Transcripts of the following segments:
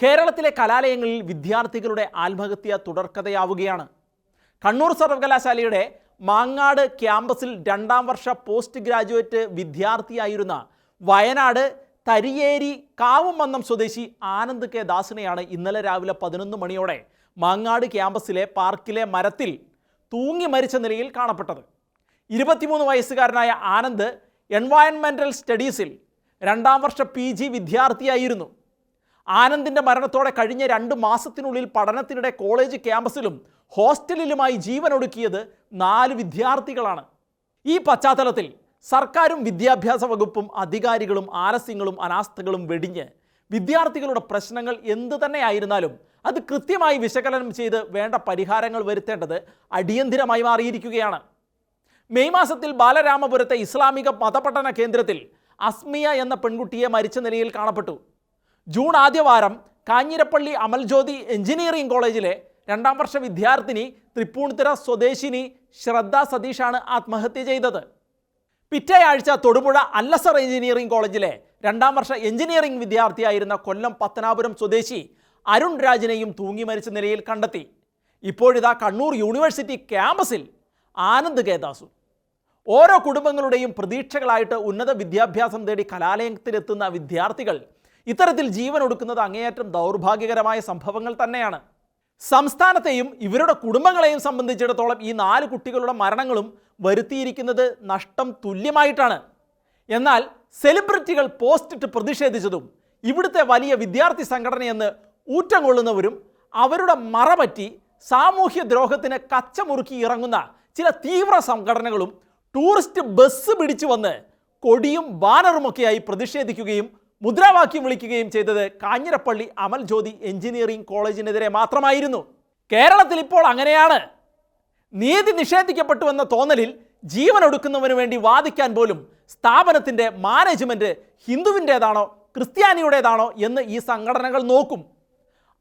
കേരളത്തിലെ കലാലയങ്ങളിൽ വിദ്യാർത്ഥികളുടെ ആത്മഹത്യ തുടർക്കഥയാവുകയാണ്. കണ്ണൂർ സർവകലാശാലയുടെ മാങ്ങാട് ക്യാമ്പസിൽ രണ്ടാം വർഷ പോസ്റ്റ് ഗ്രാജുവേറ്റ് വിദ്യാർത്ഥിയായിരുന്ന വയനാട് തരിയേരി കാവുമന്നം സ്വദേശി ആനന്ദ് കെ ദാസിനെയാണ് ഇന്നലെ രാവിലെ പതിനൊന്ന് മണിയോടെ മാങ്ങാട് ക്യാമ്പസിലെ പാർക്കിലെ മരത്തിൽ തൂങ്ങി മരിച്ച നിലയിൽ കാണപ്പെട്ടത്. ഇരുപത്തിമൂന്ന് വയസ്സുകാരനായ ആനന്ദ് എൻവയൺമെന്റൽ സ്റ്റഡീസിൽ രണ്ടാം വർഷ പി ജി വിദ്യാർത്ഥിയായിരുന്നു. ആനന്ദിന്റെ മരണത്തോടെ കഴിഞ്ഞ രണ്ട് മാസത്തിനുള്ളിൽ പഠനത്തിനിടെ കോളേജ് ക്യാമ്പസിലും ഹോസ്റ്റലിലുമായി ജീവനൊടുക്കിയത് നാല് വിദ്യാർത്ഥികളാണ്. ഈ പശ്ചാത്തലത്തിൽ സർക്കാരും വിദ്യാഭ്യാസ വകുപ്പും അധികാരികളും ആലസ്യങ്ങളും അനാസ്ഥകളും വെടിഞ്ഞ് വിദ്യാർത്ഥികളുടെ പ്രശ്നങ്ങൾ എന്തു തന്നെയായിരുന്നാലും അത് കൃത്യമായി വിശകലനം ചെയ്ത് വേണ്ട പരിഹാരങ്ങൾ വരുത്തേണ്ടത് അടിയന്തിരമായി മാറിയിരിക്കുകയാണ്. മെയ് മാസത്തിൽ ബാലരാമപുരത്തെ ഇസ്ലാമിക മതപഠന കേന്ദ്രത്തിൽ അസ്മിയ എന്ന പെൺകുട്ടിയെ മരിച്ച നിലയിൽ കാണപ്പെട്ടു. ജൂൺ ആദ്യവാരം കാഞ്ഞിരപ്പള്ളി അമൽജ്യോതി എഞ്ചിനീയറിംഗ് കോളേജിലെ രണ്ടാം വർഷ വിദ്യാർത്ഥിനി തൃപ്പൂണിത്തുറ സ്വദേശിനി ശ്രദ്ധ സതീഷാണ് ആത്മഹത്യ ചെയ്തത്. പിറ്റേയാഴ്ച തൊടുപുഴ അല്ലസർ എഞ്ചിനീയറിംഗ് കോളേജിലെ രണ്ടാം വർഷ എഞ്ചിനീയറിംഗ് വിദ്യാർത്ഥിയായിരുന്ന കൊല്ലം പത്തനാപുരം സ്വദേശി അരുൺ രാജിനെയും തൂങ്ങി മരിച്ച നിലയിൽ കണ്ടെത്തി. ഇപ്പോഴിതാ കണ്ണൂർ യൂണിവേഴ്സിറ്റി ക്യാമ്പസിൽ ആനന്ദ് കേദാസു. ഓരോ കുടുംബങ്ങളുടെയും പ്രതീക്ഷകളായിട്ട് ഉന്നത വിദ്യാഭ്യാസം തേടി കലാലയത്തിലെത്തുന്ന വിദ്യാർത്ഥികൾ ഇത്തരത്തിൽ ജീവൻ ഒടുക്കുന്നത് അങ്ങേയറ്റം ദൗർഭാഗ്യകരമായ സംഭവങ്ങൾ തന്നെയാണ്. സംസ്ഥാനത്തെയും ഇവരുടെ കുടുംബങ്ങളെയും സംബന്ധിച്ചിടത്തോളം ഈ നാല് കുട്ടികളുടെ മരണങ്ങളും വരുത്തിയിരിക്കുന്നത് നഷ്ടം തുല്യമായിട്ടാണ്. എന്നാൽ സെലിബ്രിറ്റികൾ പോസ്റ്റിട്ട് പ്രതിഷേധിച്ചതും ഇവിടുത്തെ വലിയ വിദ്യാർത്ഥി സംഘടനയെന്ന് ഊറ്റം കൊള്ളുന്നവരും അവരുടെ മറപറ്റി സാമൂഹ്യ ദ്രോഹത്തിന് കച്ചമുറുക്കി ഇറങ്ങുന്ന ചില തീവ്ര സംഘടനകളും ടൂറിസ്റ്റ് ബസ് പിടിച്ചു വന്ന് കൊടിയും ബാനറുമൊക്കെയായി പ്രതിഷേധിക്കുകയും മുദ്രാവാക്യം വിളിക്കുകയും ചെയ്തത് കാഞ്ഞിരപ്പള്ളി അമൽ ജ്യോതി എഞ്ചിനീയറിംഗ് കോളേജിനെതിരെ മാത്രമായിരുന്നു. കേരളത്തിൽ ഇപ്പോൾ അങ്ങനെയാണ്. നീതി നിഷേധിക്കപ്പെട്ടു എന്ന തോന്നലിൽ ജീവൻ ഒടുക്കുന്നവന് വേണ്ടി വാദിക്കാൻ പോലും സ്ഥാപനത്തിന്റെ മാനേജ്മെന്റ് ഹിന്ദുവിന്റേതാണോ ക്രിസ്ത്യാനിയുടേതാണോ എന്ന് ഈ സംഘടനകൾ നോക്കും.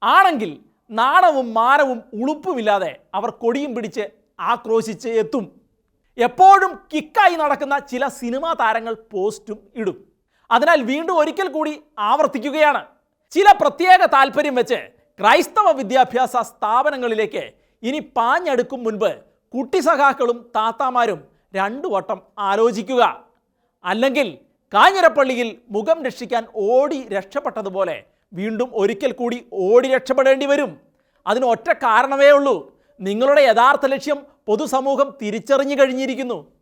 ആണെങ്കിൽ നാണവും മാനവും ഉളുപ്പുമില്ലാതെ അവർ കൊടിയും പിടിച്ച് ആക്രോശിച്ച് എത്തും. എപ്പോഴും കിക്കായി നടക്കുന്ന ചില സിനിമാ താരങ്ങൾ പോസ്റ്റും ഇടും. അതിനാൽ വീണ്ടും ഒരിക്കൽ കൂടി ആവർത്തിക്കുകയാണ്. ചില പ്രത്യേക താല്പര്യം വെച്ച് ക്രൈസ്തവ വിദ്യാഭ്യാസ സ്ഥാപനങ്ങളിലേക്ക് ഇനി പാഞ്ഞെടുക്കും മുൻപ് കുട്ടി സഖാക്കളും താത്താമാരും രണ്ടു വട്ടം ആലോചിക്കുക. അല്ലെങ്കിൽ കാഞ്ഞിരപ്പള്ളിയിൽ മുഖം രക്ഷിക്കാൻ ഓടി രക്ഷപ്പെട്ടതുപോലെ വീണ്ടും ഒരിക്കൽ കൂടി ഓടി രക്ഷപ്പെടേണ്ടി വരും. അതിന് ഒറ്റ കാരണമേ ഉള്ളൂ. നിങ്ങളുടെ യഥാർത്ഥ ലക്ഷ്യം പൊതുസമൂഹം തിരിച്ചറിഞ്ഞു കഴിഞ്ഞിരിക്കുന്നു.